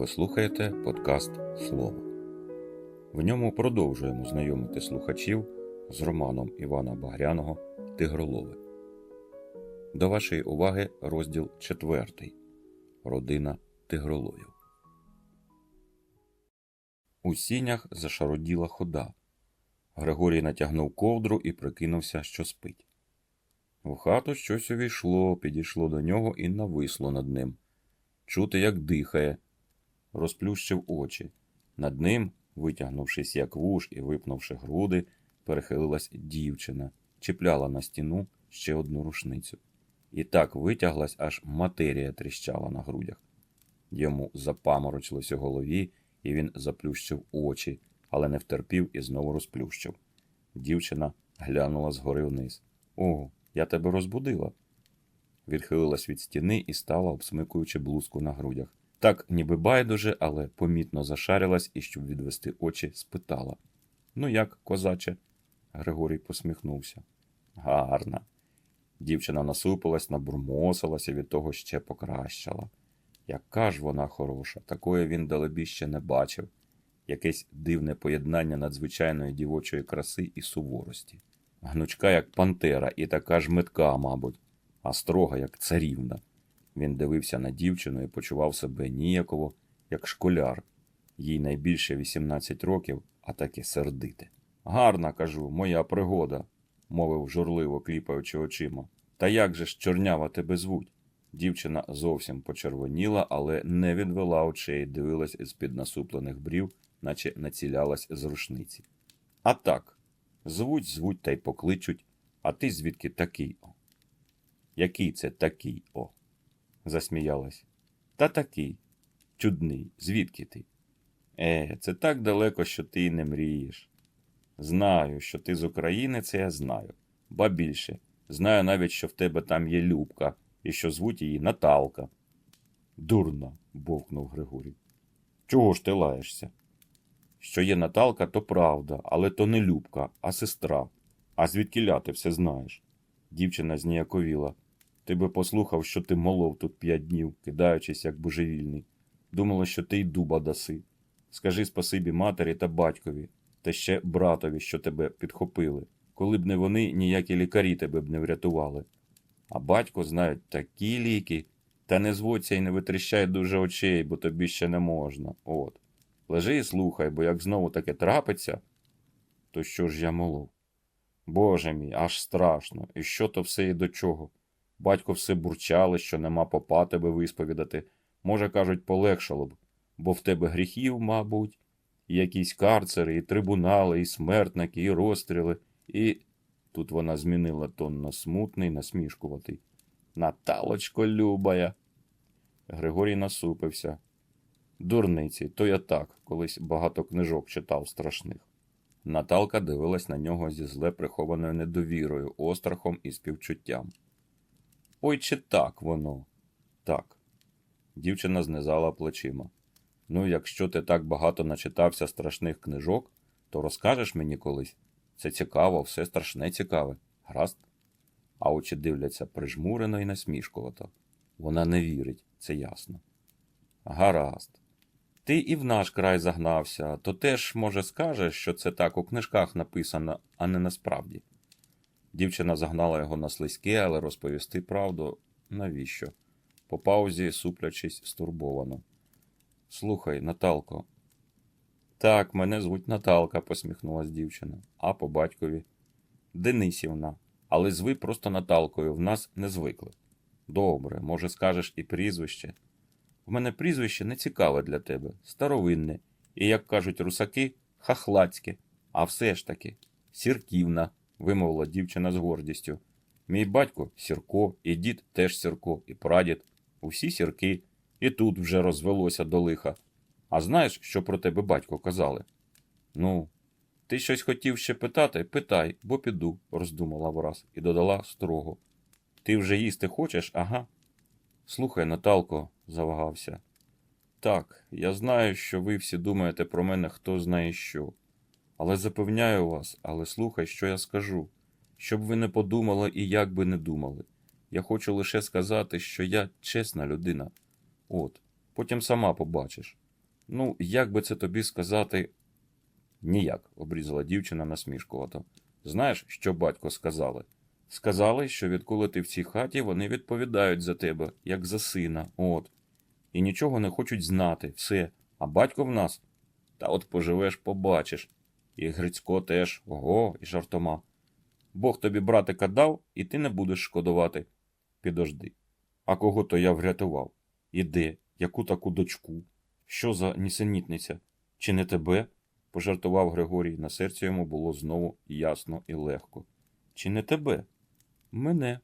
Ви слухаєте подкаст Слово. В ньому продовжуємо знайомити слухачів з романом Івана Багряного Тигролови. До вашої уваги розділ 4. Родина Тигроловів. У сінях зашароділа хода. Григорій натягнув ковдру і прикинувся, що спить. В хату щось увійшло, підійшло до нього і нависло над ним. Чути, як дихає, розплющив очі. Над ним, витягнувшись як вуж і випнувши груди, перехилилась дівчина, чіпляла на стіну ще одну рушницю. І так витяглась, аж матерія тріщала на грудях. Йому запаморочилось у голові, і він заплющив очі, але не втерпів і знову розплющив. Дівчина глянула згори вниз. О, я тебе розбудила. Відхилилась від стіни і стала, обсмикуючи блузку на грудях. Так, ніби байдуже, але помітно зашарилась і, щоб відвести очі, спитала. Ну як, козаче? Григорій посміхнувся. Гарна. Дівчина насупилась, набурмосилась і від того ще покращала. Яка ж вона хороша, такої він далебі ще не бачив. Якесь дивне поєднання надзвичайної дівочої краси і суворості. Гнучка, як пантера, і така ж метка, мабуть, а строга, як царівна. Він дивився на дівчину і почував себе ніяково, як школяр. Їй найбільше 18 років, а таке сердите. Гарна, кажу, моя пригода, мовив журливо, кліпаючи очима. Та як же ж чорнява тебе звуть? Дівчина зовсім почервоніла, але не відвела очей, дивилась з під насуплених брів, наче націлялась з рушниці. А так, звуть, звуть та й покличуть, а ти звідки такий о? Який це такий о? Засміялась. Та такий. Чудний, звідки ти? Е, це так далеко, що ти й не мрієш. Знаю, що ти з України, це я знаю. Ба більше, знаю навіть, що в тебе там є Любка і що звуть її Наталка. Дурна, бовкнув Григорій. Чого ж ти лаєшся? Що є Наталка, то правда, але то не Любка, а сестра. А звідки ти все знаєш? Дівчина зніяковіла. Ти би послухав, що ти молов тут п'ять днів, кидаючись, як божевільний. Думала, що ти й дуба даси. Скажи спасибі матері та батькові, та ще братові, що тебе підхопили. Коли б не вони, ніякі лікарі тебе б не врятували. А батько знають такі ліки, та не зводься і не витріщай дуже очей, бо тобі ще не можна. От. Лежи і слухай, бо як знову таке трапиться, то що ж я молов? Боже мій, аж страшно. І що то все і до чого? Батько все бурчали, що нема попа тебе висповідати. Може, кажуть, полегшало б, бо в тебе гріхів, мабуть, і якісь карцери, і трибунали, і смертники, і розстріли, і. Тут вона змінила тон на смутний, насмішкуватий. Наталочко любая. Григорій насупився. Дурниці, то я так, колись багато книжок читав страшних. Наталка дивилась на нього зі зле прихованою недовірою, острахом і співчуттям. Ой, чи так воно? Так. Дівчина знизала плечима. Ну, якщо ти так багато начитався страшних книжок, то розкажеш мені колись. Це цікаво, все страшне цікаве. Гаразд? А очі дивляться прижмурено і насмішкувато. Вона не вірить, це ясно. Гаразд. Ти і в наш край загнався, то теж, може, скажеш, що це так у книжках написано, а не насправді. Дівчина загнала його на слизьке, але розповісти правду навіщо? По паузі, суплячись, стурбовано. Слухай, Наталко. Так, мене звуть Наталка, посміхнулась дівчина, а по батькові. Денисівна, але зви просто Наталкою, в нас не звикли. Добре, може, скажеш і прізвище. В мене прізвище не цікаве для тебе, старовинне, і, як кажуть русаки, хахлацьке, а все ж таки, сірківна вимовила дівчина з гордістю. Мій батько сірко, і дід теж сірко, і прадід. Усі сірки, і тут вже розвелося до лиха. А знаєш, що про тебе батько казали? Ну, ти щось хотів ще питати? Питай, бо піду, роздумала враз і додала строго. Ти вже їсти хочеш, ага? Слухай, Наталко, завагався. Так, я знаю, що ви всі думаєте про мене хто знає що. Але запевняю вас, але слухай, що я скажу, щоб ви не подумали і як би не думали. Я хочу лише сказати, що я чесна людина. От, потім сама побачиш. Ну, як би це тобі сказати? Ніяк, обрізала дівчина насмішкувато. Знаєш, що батько сказали? Сказали, що відколи ти в цій хаті, вони відповідають за тебе, як за сина, от. І нічого не хочуть знати, все. А батько в нас? Та от поживеш, побачиш. І Грицько теж, ого, і жартома. Бог тобі братика дав, і ти не будеш шкодувати. Підожди. А кого то я врятував? І де? Яку таку дочку? Що за нісенітниця? Чи не тебе? пожартував Григорій. На серці йому було знову ясно і легко. Чи не тебе? Мене.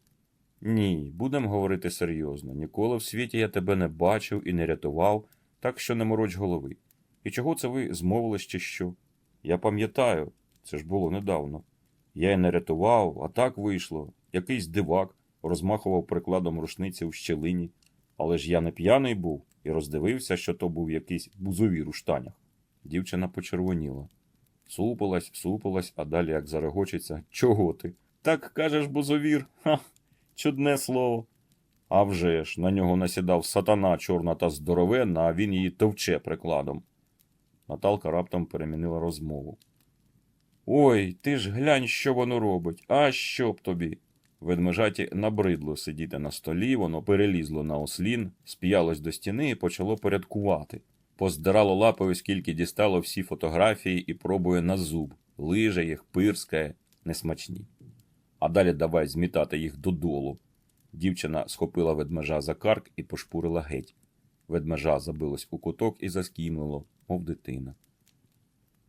Ні, будемо говорити серйозно. Ніколи в світі я тебе не бачив і не рятував, так що не мороч голови. І чого це ви змовились чи що? Я пам'ятаю, це ж було недавно. Я й не рятував, а так вийшло. Якийсь дивак розмахував прикладом рушниці у щелині. Але ж я не п'яний був і роздивився, що то був якийсь бузовір у штанях. Дівчина почервоніла. Супилась, супилась, а далі як зарегочеться. Чого ти? Так кажеш, бузовір? Ха, чудне слово. А вже ж, на нього насідав сатана чорна та здоровенна, а він її товче прикладом. Наталка раптом перемінила розмову. Ой, ти ж глянь, що воно робить, а що б тобі? Ведмежаті набридло сидіти на столі, воно перелізло на ослін, спіялось до стіни і почало порядкувати. Поздирало лапою, скільки дістало всі фотографії і пробує на зуб, лиже їх, пирскає, несмачні. А далі давай змітати їх додолу. Дівчина схопила ведмежа за карк і пошпурила геть. Ведмежа забилось у куток і заскімлило, мов дитина.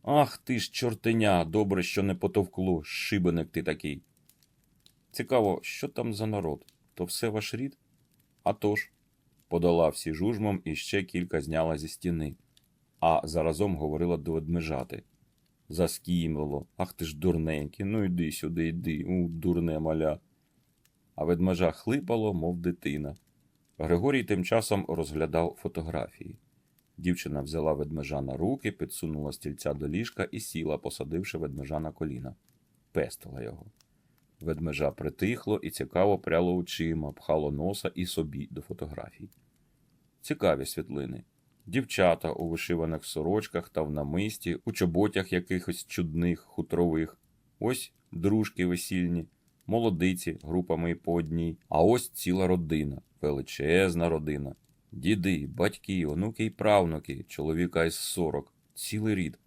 Ах ти ж, чортеня, добре, що не потовкло, шибеник ти такий. Цікаво, що там за народ? То все ваш рід? А тож, подала всі жужмом і ще кілька зняла зі стіни, а заразом говорила до ведмежати. Заскімлило, ах ти ж дурненький, ну йди сюди, йди, у, дурне маля. А ведмежа хлипало, мов дитина. Григорій тим часом розглядав фотографії. Дівчина взяла ведмежа на руки, підсунула стільця до ліжка і сіла, посадивши ведмежа на коліна. Пестила його. Ведмежа притихло і цікаво пряло очима, пхало носа і собі до фотографій. Цікаві світлини. Дівчата у вишиваних сорочках та в намисті, у чоботях якихось чудних, хутрових. Ось дружки весільні, молодиці групами по одній, а ось ціла родина, величезна родина. Діди, батьки, онуки й правнуки, чоловіка із сорок, цілий рід.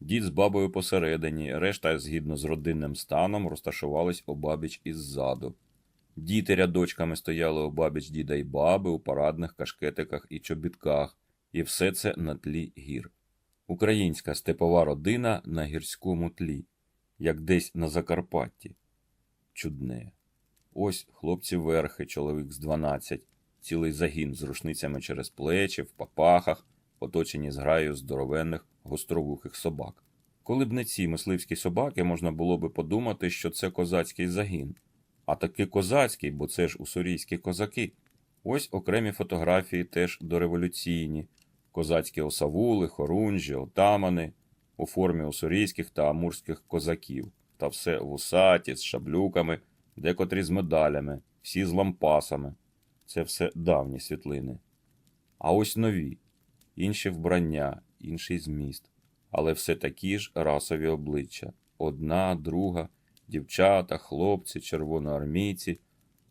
Дід з бабою посередині, решта, згідно з родинним станом, розташувались обабіч іззаду. Діти рядочками стояли обабіч діда й баби у парадних кашкетиках і чобітках, і все це на тлі гір. Українська степова родина на гірському тлі, як десь на Закарпатті. Чудне. Ось хлопці верхи, чоловік з дванадцять, цілий загін з рушницями через плечі, в папахах, оточені зграєю здоровенних гостровухих собак. Коли б не ці мисливські собаки, можна було би подумати, що це козацький загін. А таки козацький, бо це ж уссурійські козаки. Ось окремі фотографії теж дореволюційні, козацькі осавули, хорунжі, отамани у формі уссурійських та амурських козаків, та все вусаті, з шаблюками, декотрі з медалями, всі з лампасами. Це все давні світлини. А ось нові, інші вбрання, інший зміст, але все такі ж расові обличчя одна, друга, дівчата, хлопці, червоноармійці,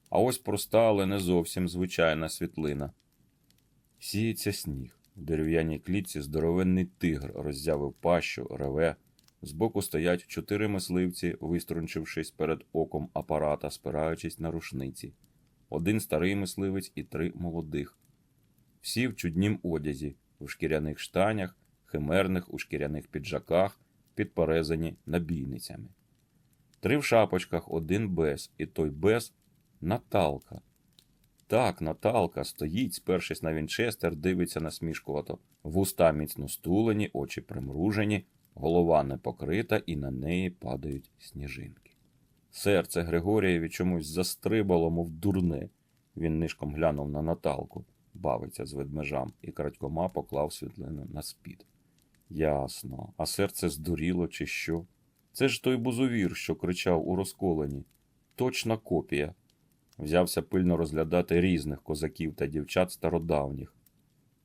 а ось проста, але не зовсім звичайна світлина. Сіється сніг. В дерев'яній клітці здоровенний тигр роззявив пащу, реве. Збоку стоять чотири мисливці, виструнчившись перед оком апарата, спираючись на рушниці. Один старий мисливець і три молодих. Всі в чуднім одязі, в шкіряних штанях, химерних у шкіряних піджаках, підперезані набійницями. Три в шапочках, один без, і той без Наталка. Так, Наталка стоїть, спершись на вінчестер, дивиться насмішкувато. Вуста міцно стулені, очі примружені, голова не покрита, і на неї падають сніжинки. Серце Григорієві чомусь застрибало, мов дурне. Він нишком глянув на Наталку, бавиться з ведмежам, і крадькома поклав світлину на спід. Ясно, а серце здуріло, чи що? Це ж той бузовір, що кричав у розколені. Точна копія. Взявся пильно розглядати різних козаків та дівчат стародавніх.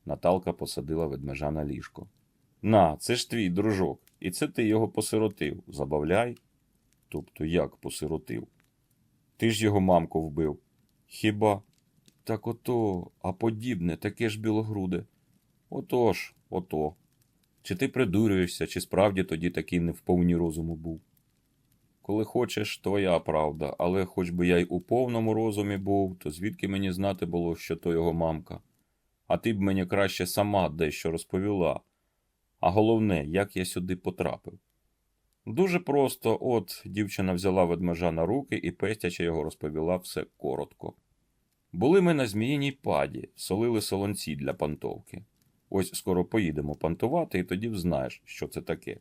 Наталка посадила ведмежа на ліжко. На, це ж твій дружок, і це ти його посиротив. Забавляй. Тобто як посиротив? Ти ж його мамку вбив. Хіба? Так ото, а подібне, таке ж білогруде. Отож, ото. Чи ти придурюєшся, чи справді тоді такий не в повні розуму був? Коли хочеш, твоя правда, але хоч би я й у повному розумі був, то звідки мені знати було, що то його мамка? А ти б мені краще сама дещо розповіла. А головне, як я сюди потрапив. Дуже просто, от дівчина взяла ведмежа на руки і пестяче його розповіла все коротко. Були ми на Зміїній паді, солили солонці для пантовки. Ось скоро поїдемо пантувати, і тоді взнаєш, що це таке.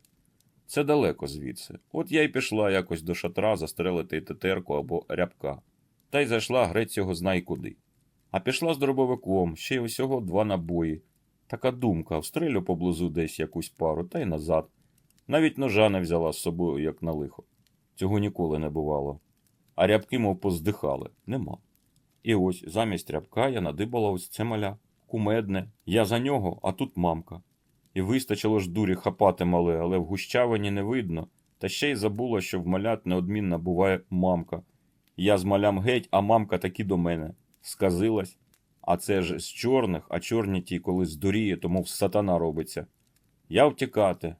Це далеко звідси. От я й пішла якось до шатра застрелити тетерку або рябка, та й зайшла грець його знай куди. А пішла з дробовиком, ще й усього два набої. Така думка, встрелю поблизу десь якусь пару, та й назад. Навіть ножа не взяла з собою, як на лихо. Цього ніколи не бувало. А рябки, мов поздихали, нема. І ось замість рябка я надибала ось це маля. Кумедне. Я за нього, а тут мамка. І вистачило ж дурі хапати мале, але в гущавині не видно. Та ще й забула, що в малят неодмінно буває мамка. Я з малям геть, а мамка таки до мене. Сказилась. А це ж з чорних, а чорні ті, коли здуріє, то мов сатана робиться. Я втікати.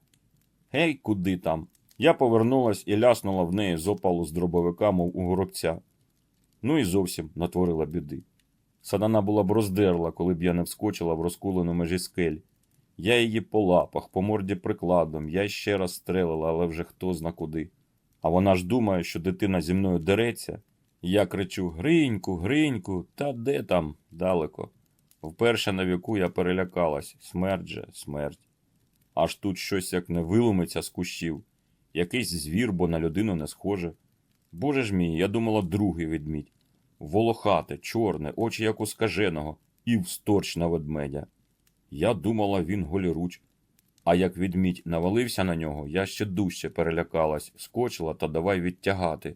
Гей, куди там? Я повернулась і ляснула в неї з опалу з дробовика, мов у горобця. Ну і зовсім натворила біди. Сатана була б роздерла, коли б я не вскочила в розкулену межі скель. Я її по лапах, по морді прикладом, я ще раз стрелила, але вже хто зна куди. А вона ж думає, що дитина зі мною дереться. Я кричу Гриньку, Гриньку, та де там далеко. Вперше на віку я перелякалась смерть же, смерть. Аж тут щось як не виломиться з кущів. Якийсь звір, бо на людину не схоже. Боже ж мій, я думала, другий ведмідь. Волохате, чорне, очі як у скаженого, і всторч на ведмедя. Я думала, він голіруч. А як відмідь навалився на нього, я ще дужче перелякалась, скочила та давай відтягати,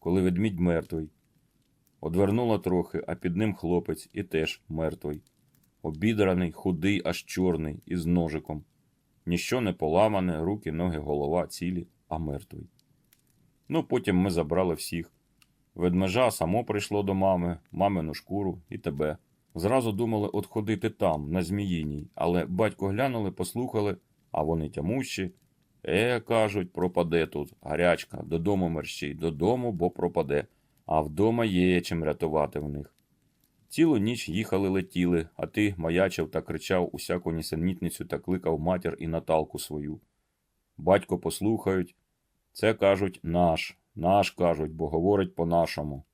коли ведмідь мертвий. Одвернула трохи, а під ним хлопець і теж мертвий. Обідраний, худий, аж чорний, із ножиком. Ніщо не поламане, руки, ноги, голова цілі, а мертвий. Ну, потім ми забрали всіх. Ведмежа само прийшло до мами, мамину шкуру і тебе. Зразу думали от ходити там, на Зміїній, але батько глянули, послухали, а вони тямущі. Е, кажуть, пропаде тут, гарячка, додому мерщій, додому, бо пропаде, а вдома є чим рятувати в них. Цілу ніч їхали летіли, а ти маячив та кричав усяку нісенітницю та кликав матір і Наталку свою. Батько послухають. Це кажуть наш, наш кажуть, бо говорить по-нашому.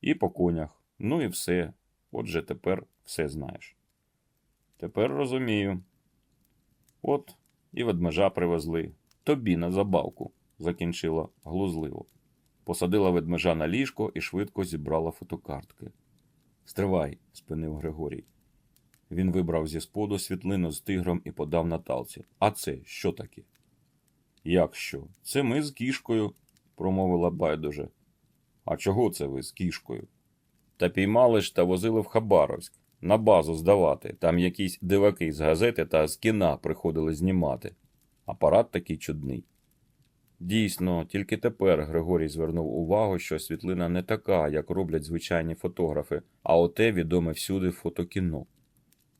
І по конях. Ну і все. Отже, тепер все знаєш. Тепер розумію. От і ведмежа привезли. Тобі на забавку, закінчила глузливо. Посадила ведмежа на ліжко і швидко зібрала фотокартки. Стривай, спинив Григорій. Він вибрав зі споду світлину з тигром і подав Наталці. А це що таке? Як що? Це ми з кішкою, промовила байдуже. А чого це ви з кішкою? Та піймали ж та возили в Хабаровськ, на базу здавати. Там якісь диваки з газети та з кіна приходили знімати. Апарат такий чудний. Дійсно, тільки тепер Григорій звернув увагу, що світлина не така, як роблять звичайні фотографи, а оте відоме всюди фотокіно.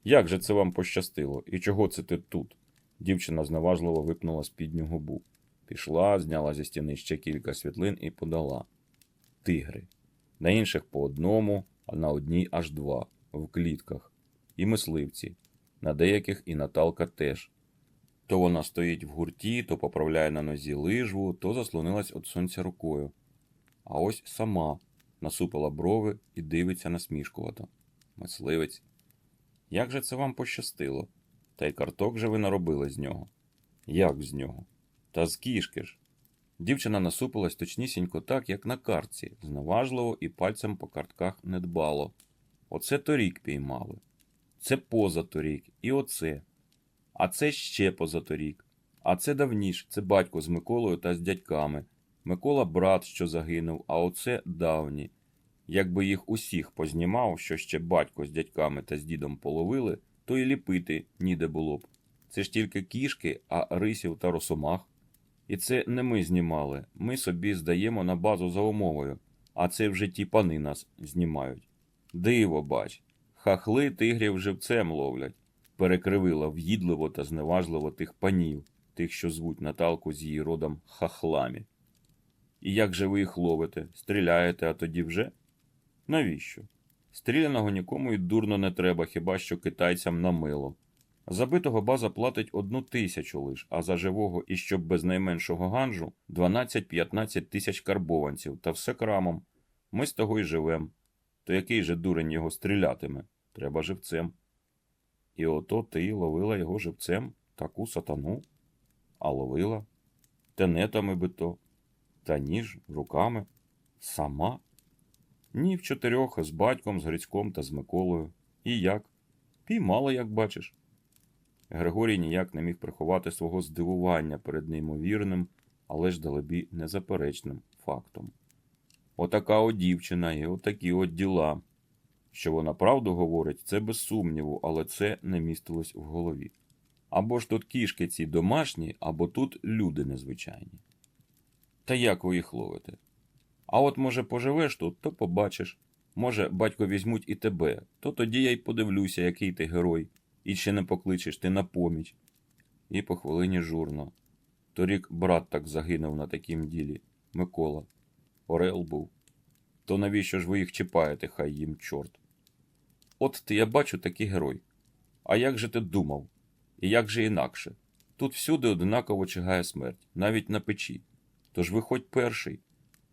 Як же це вам пощастило? І чого це ти тут? Дівчина зневажливо випнула спідню губу. Пішла, зняла зі стіни ще кілька світлин і подала. Тигри. На інших по одному, а на одній аж два, в клітках. І мисливці. На деяких і Наталка теж. То вона стоїть в гурті, то поправляє на нозі лижву, то заслонилась від сонця рукою. А ось сама насупила брови і дивиться насмішкувато. Мисливець. Як же це вам пощастило? Та й карток же ви наробили з нього. Як з нього? Та з кішки ж. Дівчина насупилась точнісінько так, як на картці, зневажливо і пальцем по картках не дбало. Оце торік піймали. Це позаторік, і оце. А це ще позаторік. А це давніш, це батько з Миколою та з дядьками. Микола брат, що загинув, а оце давні. Якби їх усіх познімав, що ще батько з дядьками та з дідом половили, то й ліпити ніде було б. Це ж тільки кішки, а рисів та росомах. І це не ми знімали. Ми собі здаємо на базу за умовою, а це вже ті пани нас знімають. Диво, бач, хахли тигрів живцем ловлять. Перекривила в'їдливо та зневажливо тих панів, тих, що звуть Наталку з її родом хахлами. І як же ви їх ловите? Стріляєте, а тоді вже? Навіщо? Стріляного нікому й дурно не треба, хіба що китайцям на мило. Забитого база платить одну тисячу лиш, а за живого і щоб без найменшого ганжу 12-15 тисяч карбованців, та все крамом. Ми з того й живем. То який же дурень його стрілятиме? Треба живцем. І ото ти ловила його живцем, таку сатану, а ловила тенетами би то, та ніж руками, сама. Ні в чотирьох з батьком, з Грицьком та з Миколою. І як? Піймала, як бачиш. Григорій ніяк не міг приховати свого здивування перед неймовірним, але ж далебі незаперечним фактом. Отака от дівчина і отакі от діла. Що вона правду говорить, це без сумніву, але це не містилось в голові. Або ж тут кішки ці домашні, або тут люди незвичайні. Та як ви їх ловите? А от, може, поживеш тут, то побачиш. Може, батько візьмуть і тебе, то тоді я й подивлюся, який ти герой, і ще не покличеш ти на поміч. І по хвилині журно. Торік брат так загинув на такім ділі Микола. Орел був. То навіщо ж ви їх чіпаєте, хай їм чорт? От ти я бачу такий герой. А як же ти думав? І як же інакше? Тут всюди однаково чигає смерть, навіть на печі. Тож виходь перший.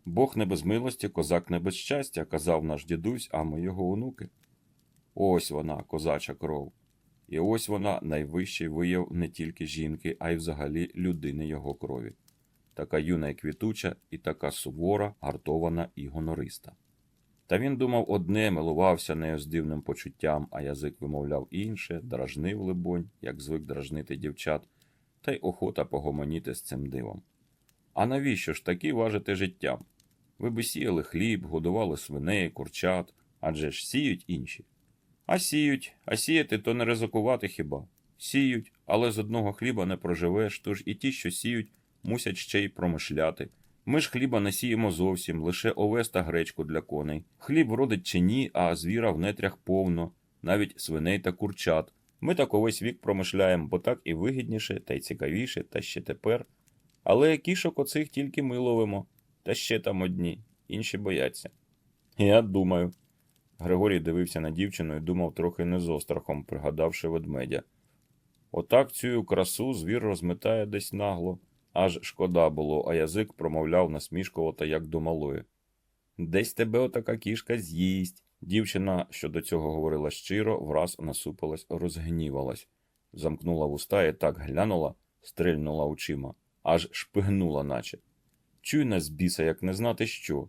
Бог не без милості, козак не без щастя, казав наш дідусь, а ми його онуки. Ось вона, козача кров. І ось вона найвищий вияв не тільки жінки, а й взагалі людини його крові. Така юна і квітуча, і така сувора, гартована і гонориста. Та він думав одне, милувався нею з дивним почуттям, а язик вимовляв інше, дражнив, либонь, як звик дражнити дівчат, та й охота погомоніти з цим дивом. А навіщо ж таки важити життям? Ви би сіяли хліб, годували свиней, курчат, адже ж сіють інші. А сіють, а сіяти то не ризикувати хіба? Сіють, але з одного хліба не проживеш, тож і ті, що сіють, мусять ще й промишляти. Ми ж хліба не сіємо зовсім, лише овес та гречку для коней. Хліб вродить чи ні, а звіра в нетрях повно, навіть свиней та курчат. Ми так увесь вік промишляємо, бо так і вигідніше, та й цікавіше, та ще тепер. Але кішок оцих тільки ми ловимо, та ще там одні, інші бояться. Я думаю. Григорій дивився на дівчину і думав трохи не з острахом, пригадавши ведмедя. Отак цю красу звір розметає десь нагло, аж шкода було, а язик промовляв насмішкувато, як до малої. Десь тебе отака кішка з'їсть. Дівчина, що до цього говорила щиро, враз насупилась, розгнівалась, замкнула вуста і так глянула, стрельнула очима, аж шпигнула, наче. Чуйна з біса, як не знати що.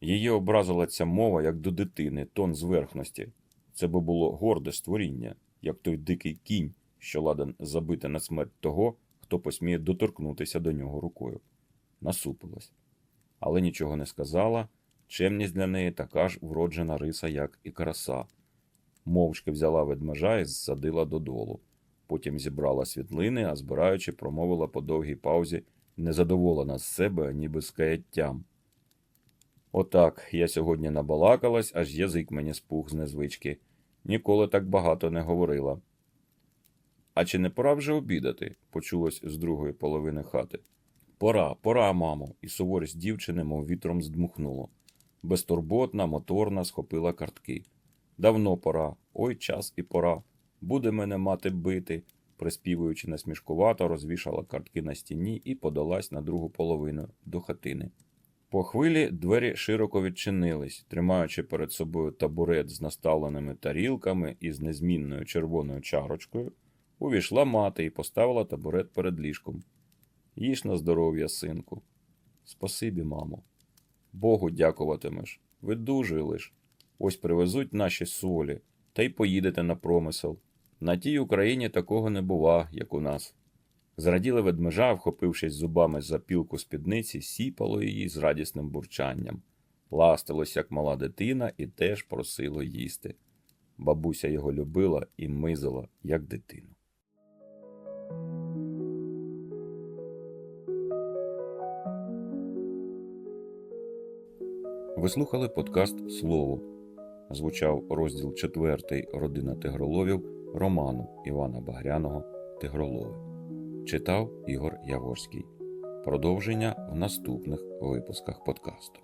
Її образила ця мова, як до дитини, тон зверхності. Це би було горде створіння, як той дикий кінь, що ладен забити на смерть того, хто посміє доторкнутися до нього рукою. Насупилась. Але нічого не сказала. Чемність для неї така ж вроджена риса, як і краса. Мовчки взяла ведмежа і зсадила додолу. Потім зібрала світлини, а збираючи, промовила по довгій паузі, незадоволена з себе, ніби з каяттям. Отак, я сьогодні набалакалась, аж язик мені спух з незвички. Ніколи так багато не говорила. А чи не пора вже обідати? почулось з другої половини хати. Пора, пора, мамо, і суворість дівчини, мов вітром здмухнуло. Безтурботна, моторна, схопила картки. Давно пора, ой час і пора. Буде мене мати бити, приспівуючи насмішкувато, розвішала картки на стіні і подалась на другу половину до хатини. По хвилі двері широко відчинились, тримаючи перед собою табурет з наставленими тарілками і з незмінною червоною чарочкою, увійшла мати і поставила табурет перед ліжком. Їж на здоров'я, синку. Спасибі, мамо. Богу дякуватимеш. Видужуй лиш. Ось привезуть наші солі, та й поїдете на промисел. На тій Україні такого не бува, як у нас. Зраділе ведмежа, вхопившись зубами за пілку спідниці, сіпало її з радісним бурчанням, ластилось, як мала дитина, і теж просило їсти. Бабуся його любила і мизила, як дитину. Ви слухали подкаст Слово. Звучав розділ 4 Родина Тигроловів роману Івана Багряного Тигролови. Читав Ігор Яворський. Продовження в наступних випусках подкасту.